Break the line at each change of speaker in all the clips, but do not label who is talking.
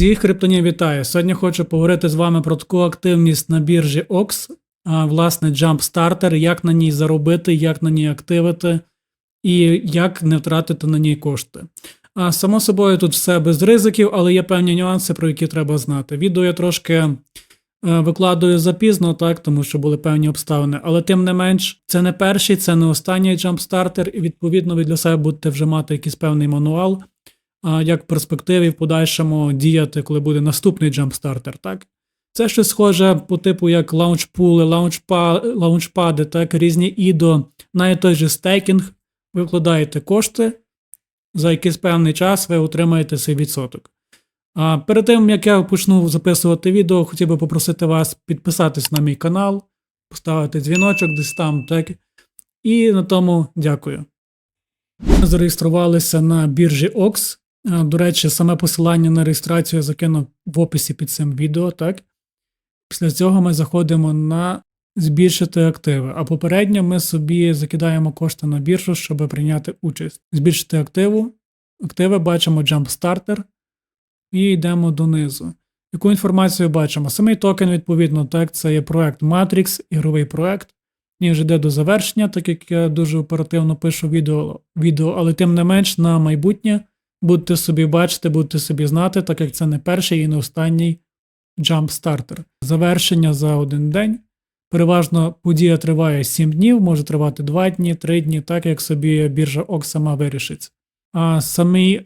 Всіх криптонів вітаю. Сьогодні хочу поговорити з вами про таку активність на біржі OX, а, власне, Jumpstarter, як на ній заробити, як на ній активити і як не втратити на ній кошти. А само собою, тут все без ризиків, але є певні нюанси, про які треба знати. Відео я трошки е, викладаю запізно, так, тому що були певні обставини. Але тим не менш, це не перший, це не останній Jumpstarter, і відповідно ви для себе будете вже мати якийсь певний мануал як в перспективі в подальшому діяти, коли буде наступний джампстартер, так? Це щось схоже по типу як лаунчпули, лаунчпа, лаунчпади, так, різні ідо, навіть той же стейкінг, ви вкладаєте кошти, за якийсь певний час ви отримаєте цей відсоток. А перед тим, як я почну записувати відео, хотів би попросити вас підписатись на мій канал, поставити дзвіночок десь там, так? І на тому дякую. Зареєструвалися на біржі OX. Е, До речі, саме посилання на реєстрацію я закину в описі під цим відео, так? Після цього ми заходимо на збільшити активи. А попередньо ми собі закидаємо кошти на біржу, щоб прийняти участь. Збільшити активу. Активи бачимо Jumpstarter і йдемо донизу. Яку інформацію бачимо? Самий токен, відповідно, так, це є проект Matrix, ігровий проект. Він вже йде до завершення, так як я дуже оперативно пишу відео, відео але тим не менш на майбутнє будете собі бачити, будете собі знати, так як це не перший і не останній джампстартер. Завершення за один день. Переважно подія триває 7 днів, може тривати 2 дні, 3 дні, так як собі біржа ОК сама вирішить. А самі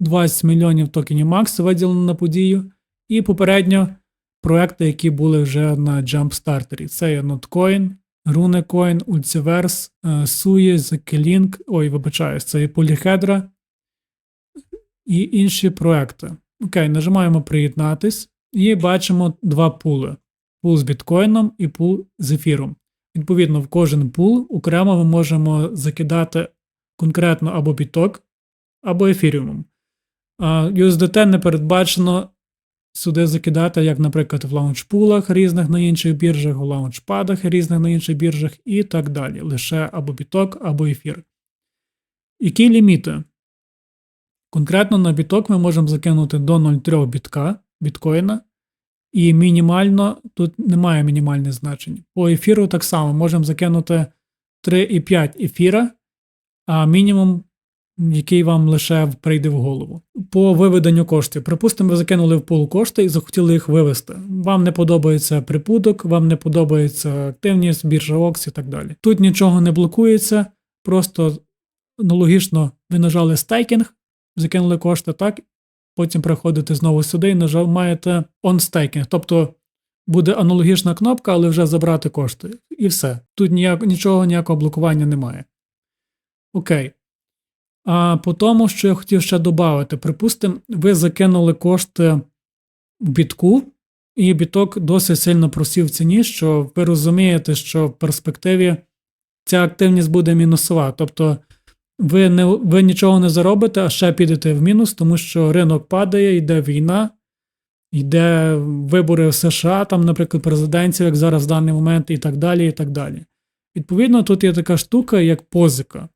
20 мільйонів токенів Макс виділено на подію, і попередньо проекти, які були вже на джампстартері. Це є Notcoin, Runecoin, Ultiverse, Sui, Zekilink, ой, вибачаюсь, це є Polyhedra, і інші проекти. Окей, нажимаємо приєднатись і бачимо два пули: пул з біткоїном і пул з ефіром. Відповідно, в кожен пул окремо ми можемо закидати конкретно або біток, або ефіріумом. USDT не передбачено сюди закидати, як, наприклад, в лаунчпулах різних на інших біржах, в лаунчпадах різних на інших біржах і так далі. Лише або біток, або ефір. Які ліміти? Конкретно на біток ми можемо закинути до 0,3 бітка біткоїна, і мінімально тут немає мінімальних значень. По ефіру так само можемо закинути 3,5 ефіра, а мінімум, який вам лише прийде в голову. По виведенню коштів. Припустимо, ви закинули в пул кошти і захотіли їх вивести. Вам не подобається припудок, вам не подобається активність, біржа ОКС і так далі. Тут нічого не блокується, просто аналогічно ви нажали стейкінг закинули кошти так, потім приходите знову сюди і нажимаєте on staking. Тобто буде аналогічна кнопка, але вже забрати кошти. І все. Тут ніяк, нічого, ніякого блокування немає. Окей. А по тому, що я хотів ще додати, припустимо, ви закинули кошти в бітку, і біток досить сильно просів в ціні, що ви розумієте, що в перспективі ця активність буде мінусова. Тобто ви не ви нічого не заробите, а ще підете в мінус, тому що ринок падає, йде війна, йде вибори в США, там, наприклад, президентів, як зараз в даний момент, і так далі. і так далі. Відповідно, тут є така штука, як позика.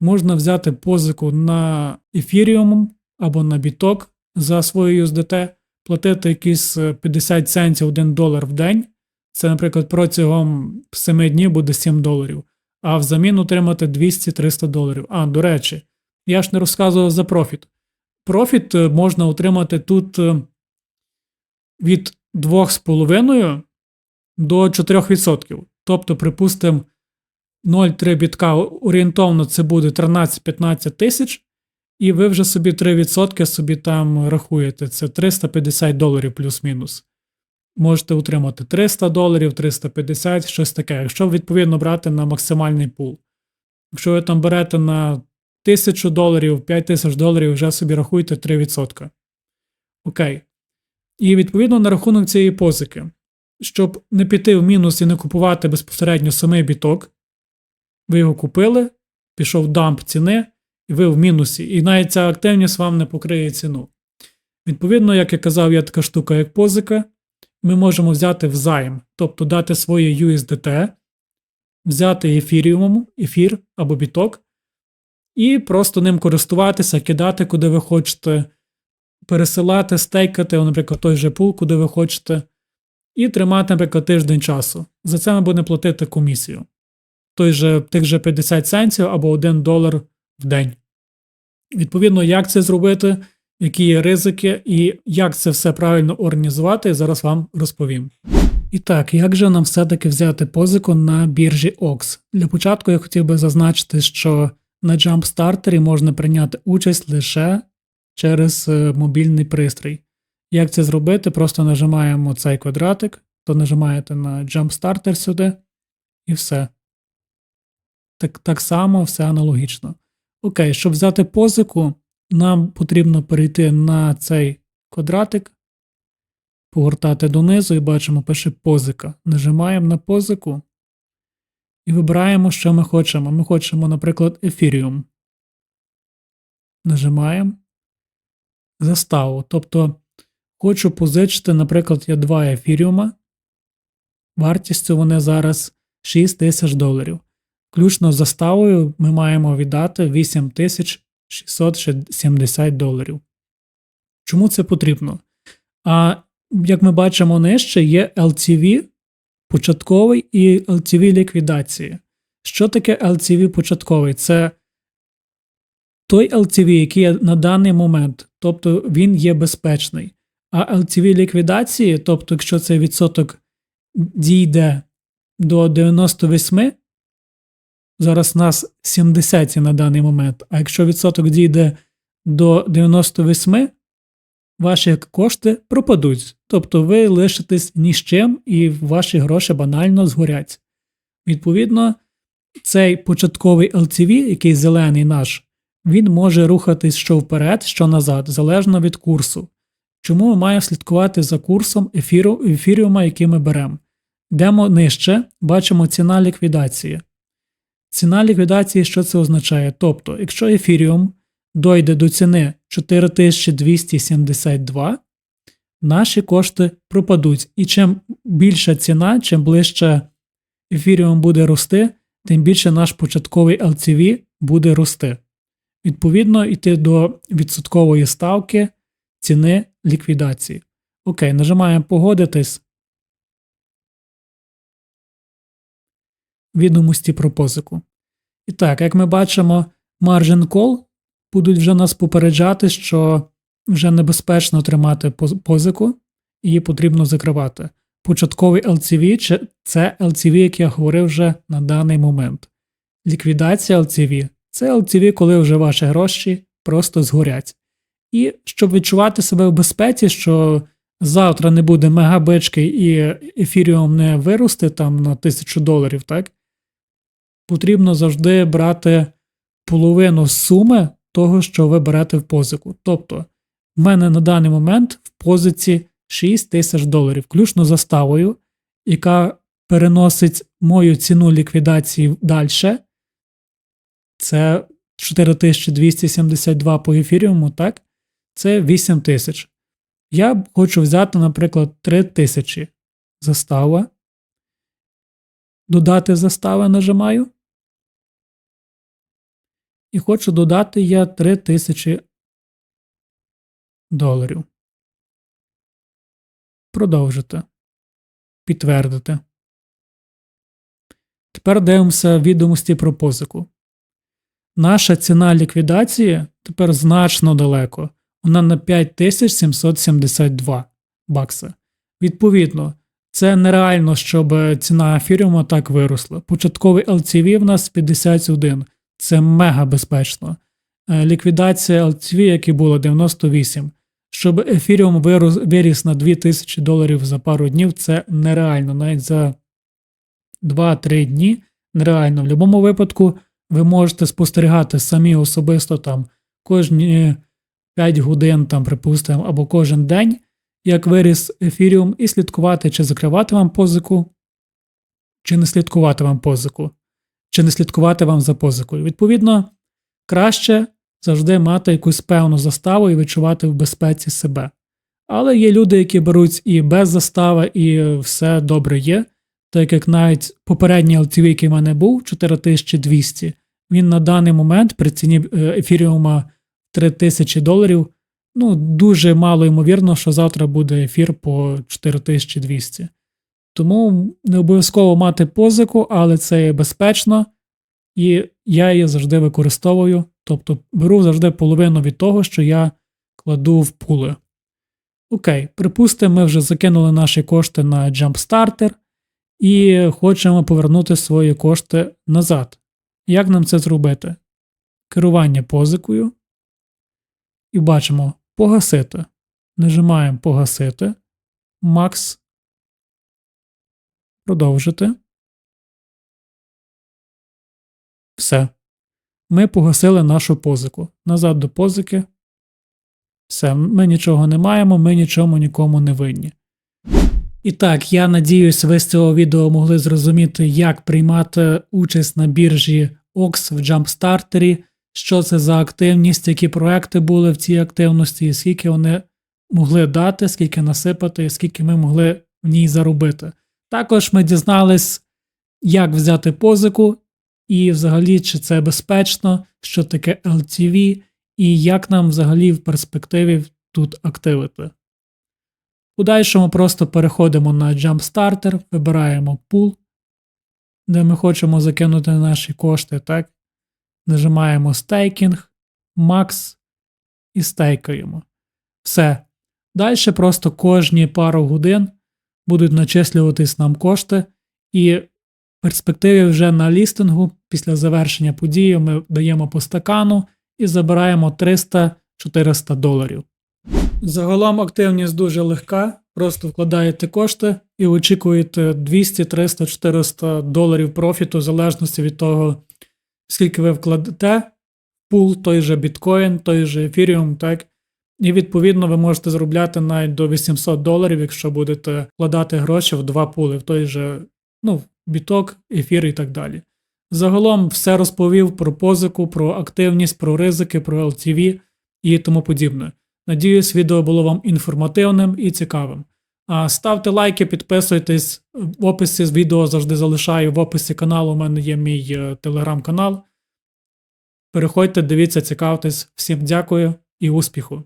Можна взяти позику на ефіріум або на біток за свою USDT, платити якісь 50 центів 1 долар в день. Це, наприклад, протягом 7 днів буде 7 доларів а взамін отримати 200-300 доларів. А, до речі, я ж не розказував за профіт. Профіт е, можна отримати тут е, від 2,5 до 4%. Тобто, припустимо, 0,3 бітка орієнтовно це буде 13-15 тисяч, і ви вже собі 3% собі там рахуєте. Це 350 доларів плюс-мінус можете отримати 300 доларів, 350, щось таке. Якщо відповідно брати на максимальний пул. Якщо ви там берете на 1000 доларів, 5000 доларів, вже собі рахуйте 3%. Окей. І відповідно на рахунок цієї позики, щоб не піти в мінус і не купувати безпосередньо самий біток, ви його купили, пішов дамп ціни, і ви в мінусі. І навіть ця активність вам не покриє ціну. Відповідно, як я казав, є така штука, як позика ми можемо взяти взайм, тобто дати своє USDT, взяти ефіріумом, ефір або біток, і просто ним користуватися, кидати, куди ви хочете. пересилати, стейкати, наприклад, той же пул, куди ви хочете, і тримати, наприклад, тиждень часу. За це ми будемо платити комісію. Той же, тих же 50 центів або 1 долар в день. Відповідно, як це зробити, які є ризики і як це все правильно організувати, зараз вам розповім. І так, як же нам все-таки взяти позику на біржі OX? Для початку я хотів би зазначити, що на Jumpstarter можна прийняти участь лише через е, мобільний пристрій. Як це зробити? Просто нажимаємо цей квадратик, то нажимаєте на Jumpstarter сюди, і все. Так, так само все аналогічно. Окей, щоб взяти позику, нам потрібно перейти на цей квадратик, погортати донизу і бачимо, пише позика. Нажимаємо на позику і вибираємо, що ми хочемо. Ми хочемо, наприклад, Ethereum. Нажимаємо заставу. Тобто хочу позичити, наприклад, я два ефіріума. Вартістю вони зараз 6 тисяч доларів. Включно з заставою ми маємо віддати 8670 доларів. Чому це потрібно? А як ми бачимо нижче, є LTV початковий і LTV ліквідації. Що таке LTV початковий? Це той LTV, який є на даний момент, тобто він є безпечний. А LTV ліквідації, тобто, якщо цей відсоток дійде до 98, зараз нас 70 на даний момент, а якщо відсоток дійде до 98, ваші кошти пропадуть. Тобто ви лишитесь ні з чим і ваші гроші банально згорять. Відповідно, цей початковий LTV, який зелений наш, він може рухатись що вперед, що назад, залежно від курсу. Чому ми маємо слідкувати за курсом ефіру, ефіріума, який ми беремо? Йдемо нижче, бачимо ціна ліквідації. Ціна ліквідації, що це означає? Тобто, якщо ефіріум дойде до ціни 4272, наші кошти пропадуть. І чим більша ціна, чим ближче ефіріум буде рости, тим більше наш початковий LTV буде рости. Відповідно, йти до відсоткової ставки ціни ліквідації. Окей, нажимаємо погодитись. Відомості про позику. І так, як ми бачимо, margin call будуть вже нас попереджати, що вже небезпечно тримати позику, її потрібно закривати. Початковий LTV це LTV, як я говорив вже на даний момент. Ліквідація LTV це LTV, коли вже ваші гроші просто згорять. І щоб відчувати себе в безпеці, що завтра не буде мегабички і ефіріум не виросте там на тисячу доларів, так? Потрібно завжди брати половину суми того, що ви берете в позику. Тобто, в мене на даний момент в позиці 6 тисяч доларів, включно заставою, яка переносить мою ціну ліквідації далі. Це 4272 по ефіріуму, так? Це 8 тисяч. Я хочу взяти, наприклад, 3 тисячі застава. Додати застави нажимаю. І хочу додати я 3 тисячі доларів. Продовжити. Підтвердити. Тепер дивимося відомості про позику. Наша ціна ліквідації тепер значно далеко. Вона на 5772 бакси. Відповідно, це нереально, щоб ціна ефіріума так виросла. Початковий LTV в нас 51. Це мега безпечно. Е, ліквідація LTV, яка була 98. Щоб ефіріум виріс на 2000 доларів за пару днів, це нереально. Навіть за 2-3 дні нереально. В будь-якому випадку ви можете спостерігати самі особисто там кожні 5 годин, там, припустимо, або кожен день, як виріс ефіріум, і слідкувати, чи закривати вам позику, чи не слідкувати вам позику, чи не слідкувати вам за позикою. Відповідно, краще завжди мати якусь певну заставу і відчувати в безпеці себе. Але є люди, які беруть і без застави, і все добре є. Так як навіть попередній LTV, який в мене був, 4200, він на даний момент при ціні е, ефіріума 3000 доларів ну, дуже мало ймовірно, що завтра буде ефір по 4200. Тому не обов'язково мати позику, але це є безпечно, і я її завжди використовую. Тобто беру завжди половину від того, що я кладу в пули. Окей, припустимо, ми вже закинули наші кошти на Jumpstarter і хочемо повернути свої кошти назад. Як нам це зробити? Керування позикою. І бачимо погасити. Нажимаємо погасити. Макс. Продовжити. Все. Ми погасили нашу позику. Назад до позики. Все, ми нічого не маємо, ми нічому нікому не винні. І так, я надіюсь, ви з цього відео могли зрозуміти, як приймати участь на біржі OX в Jumpstarter, що це за активність, які проекти були в цій активності, і скільки вони могли дати, скільки насипати, і скільки ми могли в ній заробити. Також ми дізнались, як взяти позику, і взагалі, чи це безпечно, що таке LTV, і як нам взагалі в перспективі тут активити. У дальшому просто переходимо на Jumpstarter, вибираємо Pool, де ми хочемо закинути наші кошти, так? Нажимаємо стейкінг, Max і стейкаємо. Все. Далі просто кожні пару годин будуть начислюватись нам кошти, і в перспективі вже на лістингу після завершення події ми даємо по стакану і забираємо 300-400 доларів. Загалом активність дуже легка, просто вкладаєте кошти і очікуєте 200, 300, 400 доларів профіту в залежності від того, скільки ви вкладете пул, той же біткоін, той же ефіріум, так? І відповідно ви можете заробляти навіть до 800 доларів, якщо будете вкладати гроші в два пули, в той же ну, біток, ефір і так далі. Загалом все розповів про позику, про активність, про ризики, про LTV і тому подібне. Надіюсь, відео було вам інформативним і цікавим. А ставте лайки, підписуйтесь. В описі з відео завжди залишаю. В описі каналу у мене є мій е, телеграм-канал. Переходьте, дивіться, цікавтесь. Всім дякую і успіху!